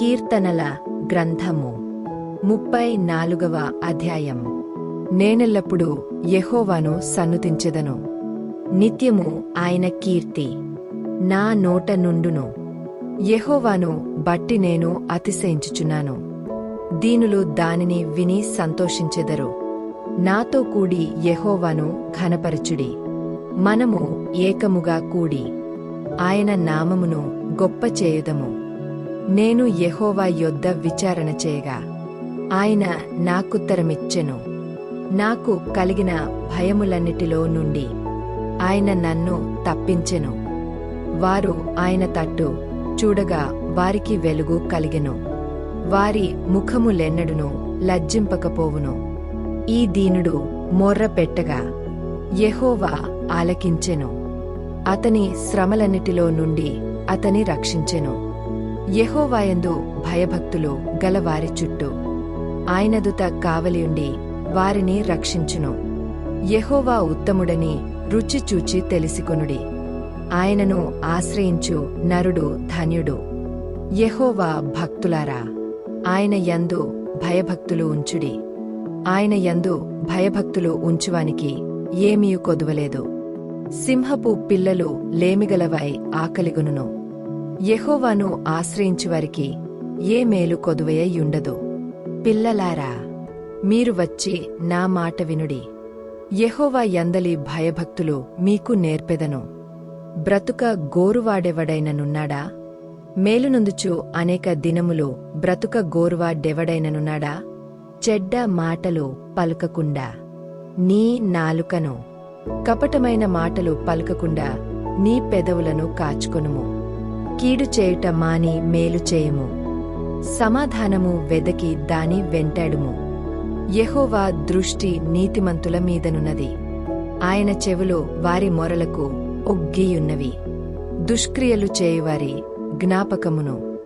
కీర్తనల గ్రంథము. ముప్పై నాలుగవ అధ్యాయం. నేనెల్లప్పుడూ యెహోవాను సన్నుతించెదను. నిత్యము ఆయన కీర్తి నా నోట నుండును. యెహోవాను బట్టి నేను అతిశయించుచున్నాను. దీనులు దానిని విని సంతోషించెదరు. నాతో కూడి యెహోవాను ఘనపరచుడి. మనము ఏకముగా కూడి. ఆయన నామమును గొప్ప చేయుదము నేను యెహోవా యొద్ద విచారణ చేయగా ఆయన నాకుత్తరమిచ్చెను. నాకు కలిగిన భయములన్నిటిలో నుండి ఆయన నన్ను తప్పించెను. వారు ఆయన తట్టు చూడగా వారికి వెలుగు కలిగెను. వారి ముఖములెన్నడును లజ్జింపకపోవును. ఈ దీనుడు మొర్ర పెట్టగా యెహోవా ఆలకించెను. అతని శ్రమలన్నిటిలో నుండి అతని రక్షించెను. యెహోవాయందు భయభక్తులు గలవారి చుట్టూ. ఆయనదుత కావలియుండి వారిని రక్షించును. యెహోవా ఉత్తముడని రుచి చూచి తెలిసికొనుడి. ఆయనను ఆశ్రయించు నరుడు ధన్యుడు. యెహోవా భక్తులారా ఆయన యందు భయభక్తులు ఉంచుడి. ఆయన యందు భయభక్తులు ఉంచువానికి ఏమీ కొదువలేదు. సింహపు పిల్లలు లేమిగలవై ఆకలిగొనును. యెహోవాను ఆశ్రయించువారికి ఏ మేలు కొదువయ్యుండదు. పిల్లలారా మీరు వచ్చి నా మాట వినుడి. యెహోవా యందలి భయభక్తులు మీకు నేర్పెదను. బ్రతుక గోరువాడెవడైననున్నాడా? మేలునందుచు అనేక దినములు బ్రతుక గోరువాడెవడైననున్నాడా? చెడ్డ మాటలు పలుకకుండా నీ నాలుకను కపటమైన మాటలు పలుకకుండా నీ పెదవులను కాచుకొనుము. కీడు చేయుట మాని మేలు చేయుము. సమాధానము వెదకి దాని వెంటాడుము. యహోవా దృష్టి నీతిమంతుల మీదనున్నది. ఆయన చెవులు వారి మొరలకు ఒగ్గియున్నవి. దుష్క్రియలు చేయువారి జ్ఞాపకమును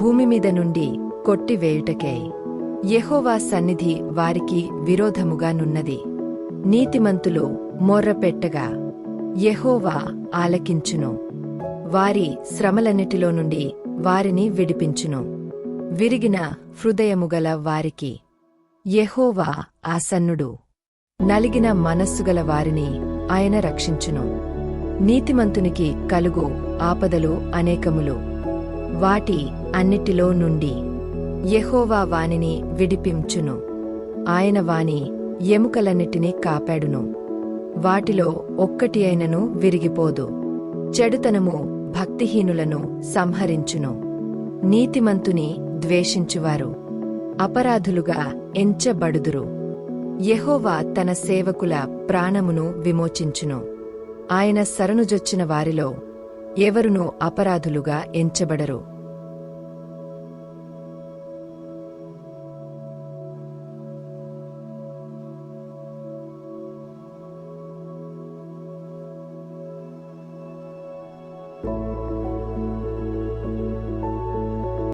భూమి మీద నుండి కొట్టివేయుటకై. యహోవా సన్నిధి వారికి విరోధముగా నున్నది. నీతిమంతులు మొర్రపెట్టగా యహోవా ఆలకించును. వారి శ్రమలన్నిటిలో నుండి వారిని విడిపించును. విరిగిన హృదయముగల వారికి యెహోవా ఆసన్నుడు. నలిగిన మనస్సుగల వారిని ఆయన రక్షించును. నీతిమంతునికి కలుగు ఆపదలు అనేకములు. వాటి అన్నిటిలో నుండి యెహోవా వానిని విడిపించును. ఆయన వాని ఎముకలన్నిటినీ కాపాడును. వాటిలో ఒక్కటి అయినను విరిగిపోదు. చెడుతనము భక్తిహీనులను సంహరించును. నీతిమంతుని ద్వేషించువారు. అపరాధులుగా ఎంచబడుదురు. యెహోవా తన సేవకుల ప్రాణమును విమోచించును. ఆయన శరణుజొచ్చిన వారిలో ఎవరునూ అపరాధులుగా ఎంచబడరు. you